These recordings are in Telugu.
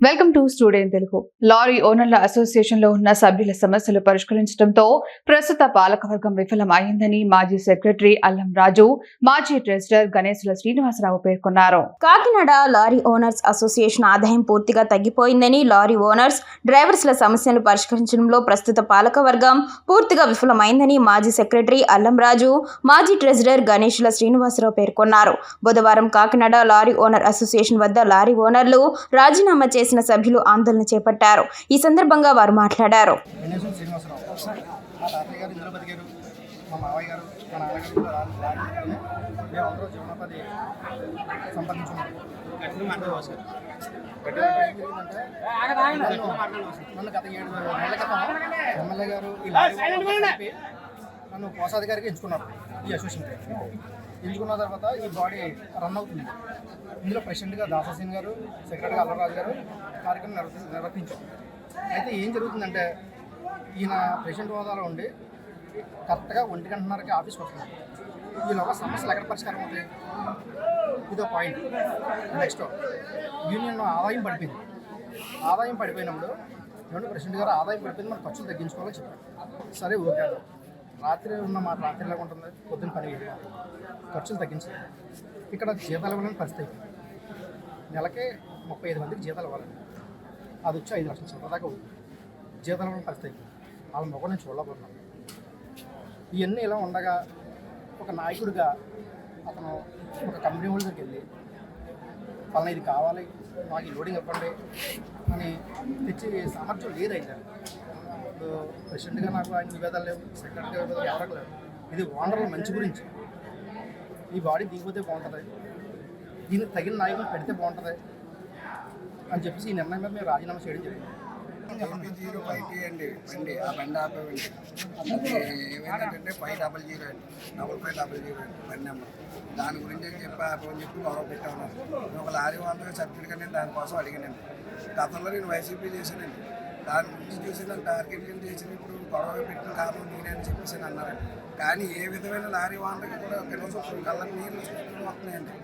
Welcome to student Telugu lorry ఓనర్ల అసోసియేషన్లో ఉన్న సభ్యుల సమస్యలు పరిష్కరించడంతో ప్రస్తుత పాలకవర్గం విఫలం అయిందని మాజీ సెక్రటరీ అల్లం రాజు మాజీ ట్రెజరర్ గణేశుల శ్రీనివాసరావు పేర్కొన్నారు. కాకినాడ లారీ ఓనర్స్ అసోసియేషన్ ఆదాయం పూర్తిగా తగ్గిపోయిందని లారీ ఓనర్స్ డ్రైవర్స్ల సమస్యలు పరిష్కరించడంలో ప్రస్తుత పాలకవర్గం పూర్తిగా విఫలమైందని మాజీ సెక్రటరీ అల్లం రాజు మాజీ ట్రెజరర్ గణేష్ల శ్రీనివాసరావు పేర్కొన్నారు. బుధవారం కాకినాడ లారీ ఓనర్ అసోసియేషన్ వద్ద లారీ ఓనర్లు రాజీనామా చేసిన సభ్యులు ఆందోళన చేపట్టారు. ఈ సందర్భంగా వారు మాట్లాడారు. మా మావయ్య గారు మా నాన్నగారు మేమందరూ జీవనోపాధి నన్ను- గత ఏడు నెలల క్రితం ఎమ్మెల్యే గారు ఈ లారీ వాళ్ళందరూ కలిపి నన్ను కోశాధికారికి ఎంచుకున్నారు. ఈ అసోసియేషన్ ఎంచుకున్న తర్వాత ఈ బాడీ రన్ అవుతుంది. ఇందులో ప్రెసిడెంట్గా దాసాసీన్ గారు సెక్రటరీగా అల్లరాజు గారు కార్యక్రమం నిర్వర్తి నిర్వర్తించాం అయితే ఏం జరుగుతుందంటే ఈయన ప్రెసిడెంట్ హోదాలో ఉండి కరెక్ట్గా ఒంటి గంటన్నరకి ఆఫీస్కి వస్తున్నారు ఈలోగా సమస్యలు ఎక్కడ పరిష్కారం అవుతాయి? ఇదో పాయింట్ నెక్స్ట్ యూనియన్ ఆదాయం పడిపోయింది. ఆదాయం పడిపోయినప్పుడు ఏమంటే ప్రెసిడెంట్ గారు ఆదాయం పడిపోయింది మన ఖర్చులు తగ్గించుకోవాలని చెప్పారు. సరే ఓకే రాత్రి ఉన్న మాట రాత్రిలాగా ఉంటుంది? పొద్దున్న పని ఖర్చులు తగ్గించాలి. ఇక్కడ జీతాలు ఇవ్వాలని పరిస్థితి నెలకే ముప్పై ఐదు మందికి జీతాలు ఇవ్వాలి. అది వచ్చి ఐదు లక్షల చిల్లర దాకా అవుతుంది. జీతాలు ఇవ్వాలని పరిస్థితి వాళ్ళ మొక్క నేను చూడలేకపోతున్నాను. ఇవన్నీ ఇలా ఉండగా ఒక నాయకుడిగా అతను ఒక కంపెనీ వాళ్ళ దగ్గరికి వెళ్ళి వాళ్ళని ఇది కావాలి మాకు ఈ లోడింగ్ ఇవ్వండి అని తెచ్చి సామర్థ్యం లేదైతే ప్రెసిడెంట్గా నాకు ఆయన నివేదాలు లేవు సెక్రటరీగా నివేదాలు ఎవరికి లేవు. ఇది ఓనర్ల మంచి గురించి. ఈ బాడీ దిగిపోతే బాగుంటుంది. దీనికి తగిన నాయకులు పెడితే బాగుంటుంది అని చెప్పేసి ఈ నిర్ణయం మీద మేము రాజీనామా చేయడం జరిగింది. జీరో ఫైవ్ టీ అండి బండి ఆ బండి ఆపేవండి. ఏమైందంటే ఫైవ్ డబల్ జీరో అండి డబల్ ఫైవ్ డబల్ జీరో అండి బండి నెంబర్ దాని గురించి అని చెప్పి ఆపని చెప్పి గొడవ పెట్టాను. ఒక లారీ వాళ్ళగా సర్టిఫికెట్ కానీ దానికోసం అడిగానండి. గతంలో నేను వైసీపీ చేశానండి. దాని గురించి చూసి నన్ను టార్గెట్ కింద చేసిన ఇప్పుడు గొడవ పెట్టిన కారణం నేనే అని చెప్పేసి అని కానీ ఏ విధమైన లారీ వాళ్ళకి కూడా కనీసం కళ్ళ నీళ్ళు వస్తున్నాయండి.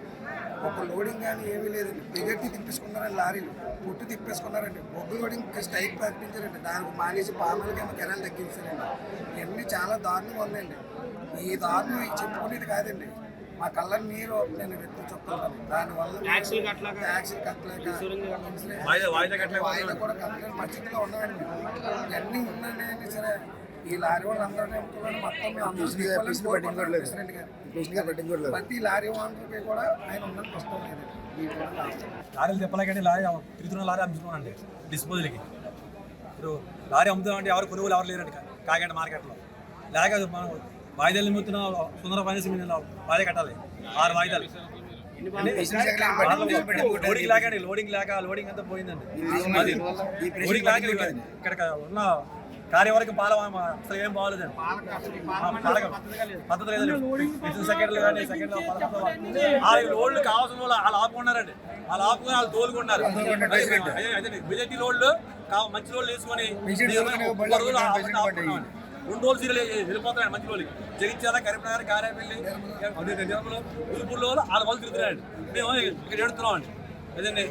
ఒక లోడింగ్ కానీ ఏమీ లేదండి. ఎగట్టి తిప్పేసుకున్నారండి లారీలు. పుట్టి తిప్పేసుకున్నారండి. బొగ్గు లోడింగ్ స్ట్రైక్ ప్రకటించారండి దానికి మానేసి పామాలకి కెనాలు తగ్గించారండి. ఇవన్నీ చాలా దారుణంగా ఉన్నాయండి. ఈ దారుణం చెప్పుకునేది కాదండి. మా కళ్ళ నీరు నేను వెతుకు చెప్తున్నాను దానివల్ల ట్యాక్సీలు కట్టలేక ట్యాక్సీలు కట్టలేక ఇన్సూరెన్స్ వాయిదా కూడా కట్టలేని పరిస్థితిలో ఉన్నామండి ఇవన్నీ ఉన్నాయండి సరే ఈ లారీ వాళ్ళు అందరూ నమ్ముకున్నాడు మొత్తం మేము. ప్రతి లారీ వాళ్ళకి కూడా ఆయన ఉన్నది ప్రస్తుతం లారీలు తిప్పలేకండి లారీ తిరుగుతున్న లారీ అమ్ముతున్నానండి డిస్పోజల్కి. ఇప్పుడు లారీ అమ్ముతున్నామంటే ఎవరు కొనుగోలు ఎవరు లేరండి కాకినాడ మార్కెట్లో. లేక మనం వాయిదాలు నిమ్ముతున్న సుందర ఫైనాన్స్ మీద వాయిదా కట్టాలి ఆరు వాయిదాలు లోడింగ్ లేకండి లోడింగ్ లేక లోడింగ్ అంతా పోయిందండి అది లోడింగ్ లేక ఇక్కడ ఉన్న కార్యవర్గం పాల అసలు ఏం బాగోలేదండి పద్ధతి లేదండి సెకండ్లు కానీ సెకండ్లు వాళ్ళ లోడ్లు కావాల్సిన వాళ్ళు వాళ్ళు ఆపుకున్నారండి వాళ్ళు ఆపుకొని వాళ్ళు తోలుకున్నారు అదే లోడ్లు మంచి లోడ్లు వేసుకొని రెండు రోజులు సీరియల్ వెళ్ళిపోతున్నాడు మంచి రోజులకి. జగించాల కరీంనగర్ కారేపల్లి ఉరుపుల్లో వాళ్ళ వాళ్ళు తిరుగుతున్నారండి. మేము ఇక్కడ ఎడుతున్నామండి అదండి?